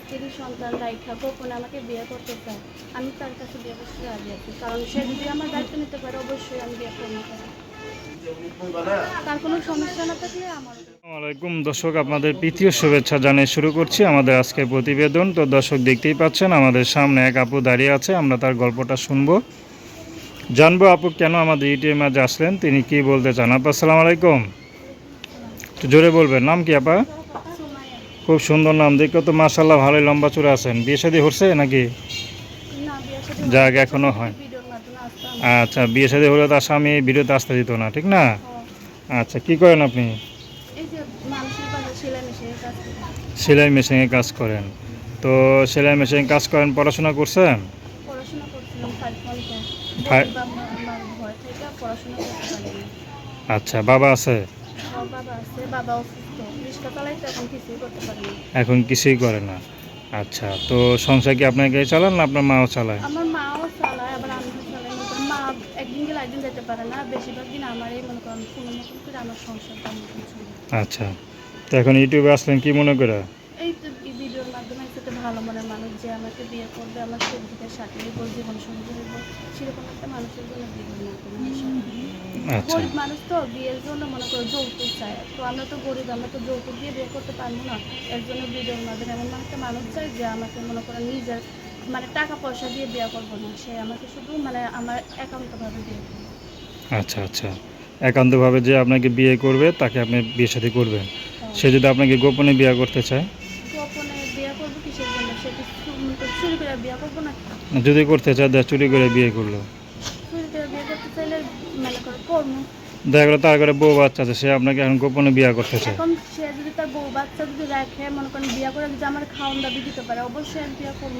স্ত্রী সন্তান রাইখা আমাকে বিয়ে করতে চায়। আমি তার কাছে বিয়ে রাজি আছি, কারণ সে যদি আমার দায়িত্ব নিতে পারে, অবশ্যই আমি বিয়ে তার কোনো সমস্যা না থাকলে আমার দর্শক, আপনাদের তৃতীয় শুভেচ্ছা জানিয়ে শুরু করছি আমাদের আজকের প্রতিবেদন। তো দর্শক, দেখতেই পাচ্ছেন, আমাদের সামনে এক আপু দাঁড়িয়ে আছে, আমরা তার গল্পটা শুনব। জানব আপু, কেন আমাদের ইউটিউবের মাঝে আসলেন? তিনি কি বলতে চান? আপা, আসসালামু আলাইকুম। একটু জোরে বলবেন। নাম কি, আপা? খুব সুন্দর নাম। দেখে তো মাসাল্লাহ ভালোই লম্বা চূড়া আছেন। বিয়ে শাদী হচ্ছে নাকি? যাক, এখনও হয়। আচ্ছা বিয়ে শাদী হলে তার স্বামী ভিডিওতে আসতে দিত না ঠিক না? আচ্ছা কি করেন আপনি? সেলাই মেশিনে কাজ করেন। তো সেলাই মেশিনে কাজ করেন পড়াশোনা করছেন? আচ্ছা বাবা আছে? বাবা আছে বাবা অসুস্থ এখন কিছুই করে না। আচ্ছা তো সংসার কি আপনাকে চালান না আপনার মাও চালায়? আমার মাও চালায় আবার আমি চালাই। মা একদিন গেলে একদিন যেতে পারে না। বেশিরভাগ দিন আমারই মনে করেন কোনো মতন করে আমার সংসার আচ্ছা তো এখন ইউটিউবে আসলেন কি মনে করে এই তো এই ভিডিওর মাধ্যমে একসাথে ভালো মনের মানুষ যে আমাকে বিয়ে করবে আমার সুখ দুঃখের সাথে দিব জীবন সঙ্গী হইব সেরকম একটা মানুষের জন্য বিয়ে আসা। আচ্ছা। গরিব মানুষ তো বিয়ের জন্য মনে করো যৌতুক চায়। তো আমরা তো গরিব আমরা তো যৌতুক দিয়ে বিয়ে করতে পারব না। এর জন্য ভিডিওর মাধ্যমে এমন একটা মানুষ চাই যে আমাকে মনে করো নিজের মানে টাকা পয়সা দিয়ে বিয়ে করব না। সে আমাকে শুধু মানে আমার একান্তভাবে বিয়ে করবে। আচ্ছা আচ্ছা। একান্তভাবে যে আপনাকে বিয়ে করবে তাকে আপনি বিয়ে সাথে করবেন। সে যদি আপনাকে গোপনে বিয়ে করতে চায় গোপনে বিয়ে করব কিসের জন্য সে কি চু- চুরি করে বিয়ে করব না যদি করতে চায় দেখ চুরি করে বিয়ে করল। চুরি করে বিয়ে করতে চাইলে করো করব। দেখা গেলো তার ঘরে বউ বাচ্চা আছে সে আপনাকে এখন গোপনে বিয়ে করতে চায়? এখন সে যদি তার বউ বাচ্চা যদি রাখে মনে করেন বিয়ে করে যদি আমার খাওয়ান দাবি দিতে পারে অবশ্যই আমি বিয়ে করব।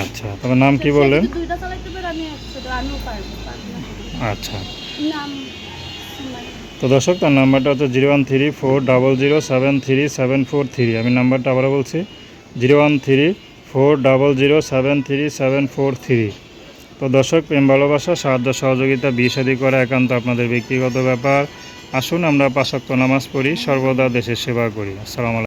আচ্ছা তোমার নাম কি বললেন? দুইটা চালাইতে পারে আমি একসাথে আমিও পারব পারব না। কেন? আচ্ছা। নাম তো দর্শক তার নাম্বারটা হচ্ছে zero one three four double zero seven three seven four three. আমি নাম্বারটা আবারও বলছি zero one three four double zero seven three seven four three. তো দর্শক, প্রেম ভালোবাসা, সাহায্য, সহযোগিতা, বিয়ে শাদী করা একান্ত আপনাদের ব্যক্তিগত ব্যাপার। আসুন আমরা পাশাক্ত নামাজ পড়ি, সর্বদা দেশের সেবা করি। আসসালামু